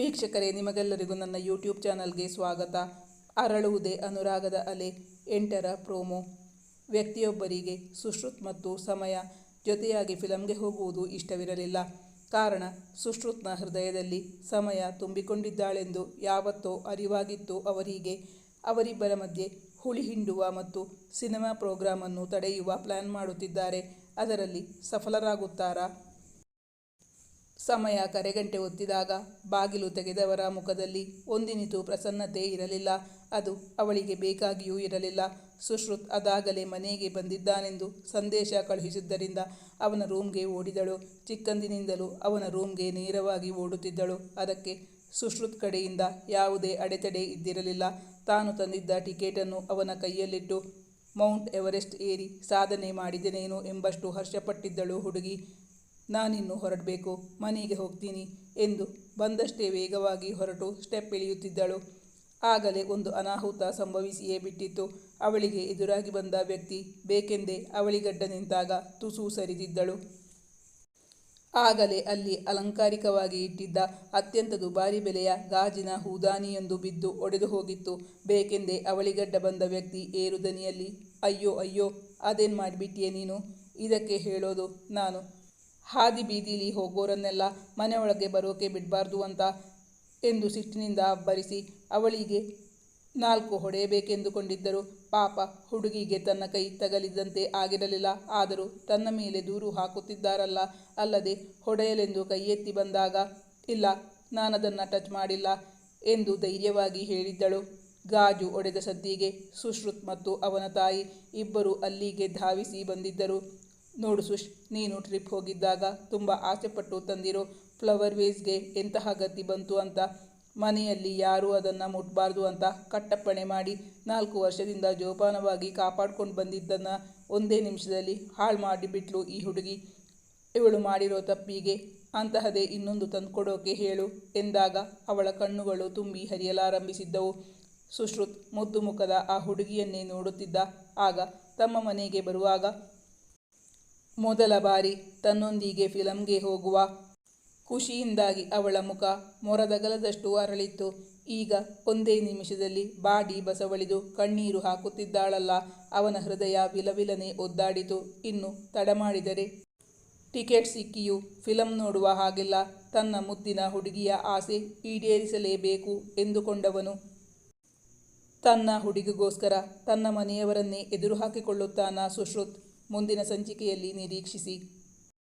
ವೀಕ್ಷಕರೇ, ನಿಮಗೆಲ್ಲರಿಗೂ ನನ್ನ ಯೂಟ್ಯೂಬ್ ಚಾನಲ್ಗೆ ಸ್ವಾಗತ. ಅರಳುವುದೇ ಅನುರಾಗದ ಅಲೆ. ಎಂಟರ ಪ್ರೋಮೊ. ವ್ಯಕ್ತಿಯೊಬ್ಬರಿಗೆ ಸುಶ್ರುತ್ ಮತ್ತು ಸಮಯ ಜೊತೆಯಾಗಿ ಫಿಲಮ್ಗೆ ಹೋಗುವುದು ಇಷ್ಟವಿರಲಿಲ್ಲ. ಕಾರಣ, ಸುಶ್ರುತ್ನ ಹೃದಯದಲ್ಲಿ ಸಮಯ ತುಂಬಿಕೊಂಡಿದ್ದಾಳೆಂದು ಯಾವತ್ತೋ ಅರಿವಾಗಿತ್ತು ಅವರಿಗೆ. ಅವರಿಬ್ಬರ ಮಧ್ಯೆ ಹುಳಿ ಹಿಂಡುವ ಮತ್ತು ಸಿನಿಮಾ ಪ್ರೋಗ್ರಾಮನ್ನು ತಡೆಯುವ ಪ್ಲ್ಯಾನ್ ಮಾಡುತ್ತಿದ್ದಾರೆ. ಅದರಲ್ಲಿ ಸಫಲರಾಗುತ್ತಾರಾ? ಸಮಯ ಕರೆಗಂಟೆ ಒತ್ತಿದಾಗ ಬಾಗಿಲು ತೆಗೆದವರ ಮುಖದಲ್ಲಿ ಒಂದಿನಿತು ಪ್ರಸನ್ನತೆ ಇರಲಿಲ್ಲ. ಅದು ಅವಳಿಗೆ ಬೇಕಾಗಿಯೂ ಇರಲಿಲ್ಲ. ಸುಶ್ರುತ್ ಅದಾಗಲೇ ಮನೆಗೆ ಬಂದಿದ್ದಾನೆಂದು ಸಂದೇಶ ಕಳುಹಿಸಿದ್ದರಿಂದ ಅವನ ರೂಮ್ಗೆ ಓಡಿದಳು. ಚಿಕ್ಕಂದಿನಿಂದಲೂ ಅವನ ರೂಮ್ಗೆ ನೇರವಾಗಿ ಓಡುತ್ತಿದ್ದಳು. ಅದಕ್ಕೆ ಸುಶ್ರುತ್ ಕಡೆಯಿಂದ ಯಾವುದೇ ಅಡೆತಡೆ ಇದ್ದಿರಲಿಲ್ಲ. ತಾನು ತಂದಿದ್ದ ಟಿಕೆಟನ್ನು ಅವನ ಕೈಯಲ್ಲಿಟ್ಟು, ಮೌಂಟ್ ಎವರೆಸ್ಟ್ ಏರಿ ಸಾಧನೆ ಮಾಡಿದನೇನು ಎಂಬಷ್ಟು ಹರ್ಷಪಟ್ಟಿದ್ದಳು ಹುಡುಗಿ. ನಾನಿನ್ನು ಹೊರಡಬೇಕು, ಮನೆಗೆ ಹೋಗ್ತೀನಿ ಎಂದು ಬಂದಷ್ಟೇ ವೇಗವಾಗಿ ಹೊರಟು ಸ್ಟೆಪ್ ಇಳಿಯುತ್ತಿದ್ದಳು. ಆಗಲೇ ಒಂದು ಅನಾಹುತ ಸಂಭವಿಸಿಯೇ ಬಿಟ್ಟಿತ್ತು. ಅವಳಿಗೆ ಎದುರಾಗಿ ಬಂದ ವ್ಯಕ್ತಿ ಬೇಕೆಂದೇ ಅವಳಿಗಡ್ಡ ನಿಂತಾಗ ತುಸು ಸರಿದಿದ್ದಳು. ಆಗಲೇ ಅಲ್ಲಿ ಅಲಂಕಾರಿಕವಾಗಿ ಇಟ್ಟಿದ್ದ ಅತ್ಯಂತ ದುಬಾರಿ ಬೆಲೆಯ ಗಾಜಿನ ಹೂದಾನಿಯೊಂದು ಬಿದ್ದು ಒಡೆದು ಹೋಗಿತ್ತು. ಬೇಕೆಂದೇ ಅವಳಿಗಡ್ಡ ಬಂದ ವ್ಯಕ್ತಿ ಏರುದನಿಯಲ್ಲಿ, ಅಯ್ಯೋ ಅಯ್ಯೋ, ಅದೇನು ಮಾಡಿಬಿಟ್ಟಿಯೇ ನೀನು? ಇದಕ್ಕೆ ಹೇಳೋದು ನಾನು ಹಾದಿ ಬೀದಿಲಿ ಹೋಗೋರನ್ನೆಲ್ಲ ಮನೆಯೊಳಗೆ ಬರೋಕೆ ಬಿಡಬಾರ್ದು ಅಂತ ಎಂದು ಸಿಟ್ಟಿನಿಂದ ಅಬ್ಬರಿಸಿ ಅವಳಿಗೆ ನಾಲ್ಕು ಹೊಡೆಯಬೇಕೆಂದುಕೊಂಡಿದ್ದರು ಪಾಪ ಹುಡುಗಿಗೆ ತನ್ನ ಕೈ ತಗಲಿದಂತೆ ಆಗಿರಲಿಲ್ಲ. ಆದರೂ ತನ್ನ ಮೇಲೆ ದೂರು ಹಾಕುತ್ತಿದ್ದಾರಲ್ಲ. ಅಲ್ಲದೆ ಹೊಡೆಯಲೆಂದು ಕೈ ಎತ್ತಿ ಬಂದಾಗ, ಇಲ್ಲ, ನಾನದನ್ನು ಟಚ್ ಮಾಡಿಲ್ಲ ಎಂದು ಧೈರ್ಯವಾಗಿ ಹೇಳಿದ್ದಳು. ಗಾಜು ಒಡೆದ ಸದ್ದಿಗೆ ಸುಶ್ರುತ್ ಮತ್ತು ಅವನ ತಾಯಿ ಇಬ್ಬರು ಅಲ್ಲಿಗೆ ಧಾವಿಸಿ ಬಂದಿದ್ದರು. ನೋಡು ಸುಶ್, ನೀನು ಟ್ರಿಪ್ ಹೋಗಿದ್ದಾಗ ತುಂಬ ಆಸೆಪಟ್ಟು ತಂದಿರೋ ಫ್ಲವರ್ ವೇಸ್ಗೆ ಎಂತಹ ಗತಿ ಬಂತು ಅಂತ. ಮನೆಯಲ್ಲಿ ಯಾರೂ ಅದನ್ನು ಮುಟ್ಬಾರ್ದು ಅಂತ ಕಟ್ಟಪ್ಪಣೆ ಮಾಡಿ ನಾಲ್ಕು ವರ್ಷದಿಂದ ಜೋಪಾನವಾಗಿ ಕಾಪಾಡ್ಕೊಂಡು ಬಂದಿದ್ದನ್ನು ಒಂದೇ ನಿಮಿಷದಲ್ಲಿ ಹಾಳು ಮಾಡಿಬಿಟ್ಲು ಈ ಹುಡುಗಿ. ಇವಳು ಮಾಡಿರೋ ತಪ್ಪಿಗೆ ಅಂತಹದೇ ಇನ್ನೊಂದು ತಂದುಕೊಡೋಕೆ ಹೇಳು ಎಂದಾಗ ಅವಳ ಕಣ್ಣುಗಳು ತುಂಬಿ ಹರಿಯಲಾರಂಭಿಸಿದ್ದವು. ಸುಶ್ರುತ್ ಮುದ್ದು ಮುಖದ ಆ ಹುಡುಗಿಯನ್ನೇ ನೋಡುತ್ತಿದ್ದ. ಆಗ ತಮ್ಮ ಮನೆಗೆ ಬರುವಾಗ ಮೊದಲ ಬಾರಿ ತನ್ನೊಂದಿಗೆ ಫಿಲಂಗೆ ಹೋಗುವ ಖುಷಿಯಿಂದಾಗಿ ಅವಳ ಮುಖ ಮೊರದಗಲದಷ್ಟು ಅರಳಿತ್ತು. ಈಗ ಒಂದೇ ನಿಮಿಷದಲ್ಲಿ ಬಾಡಿ ಬಸವಳಿದು ಕಣ್ಣೀರು ಹಾಕುತ್ತಿದ್ದಾಳಲ್ಲ. ಅವನ ಹೃದಯ ವಿಲವಿಲನೆ ಒದ್ದಾಡಿತು. ಇನ್ನು ತಡಮಾಡಿದರೆ ಟಿಕೆಟ್ ಸಿಕ್ಕಿಯೂ ಫಿಲಂ ನೋಡುವ ಹಾಗಿಲ್ಲ. ತನ್ನ ಮುದ್ದಿನ ಹುಡುಗಿಯ ಆಸೆ ಈಡೇರಿಸಲೇಬೇಕು ಎಂದುಕೊಂಡವನು ತನ್ನ ಹುಡುಗಿಗೋಸ್ಕರ ತನ್ನ ಮನೆಯವರನ್ನೇ ಎದುರು ಹಾಕಿಕೊಳ್ಳುತ್ತಾನ ಸುಶ್ರುತ್? ಮುಂದಿನ ಸಂಚಿಕೆಯಲ್ಲಿ ನಿರೀಕ್ಷಿಸಿ.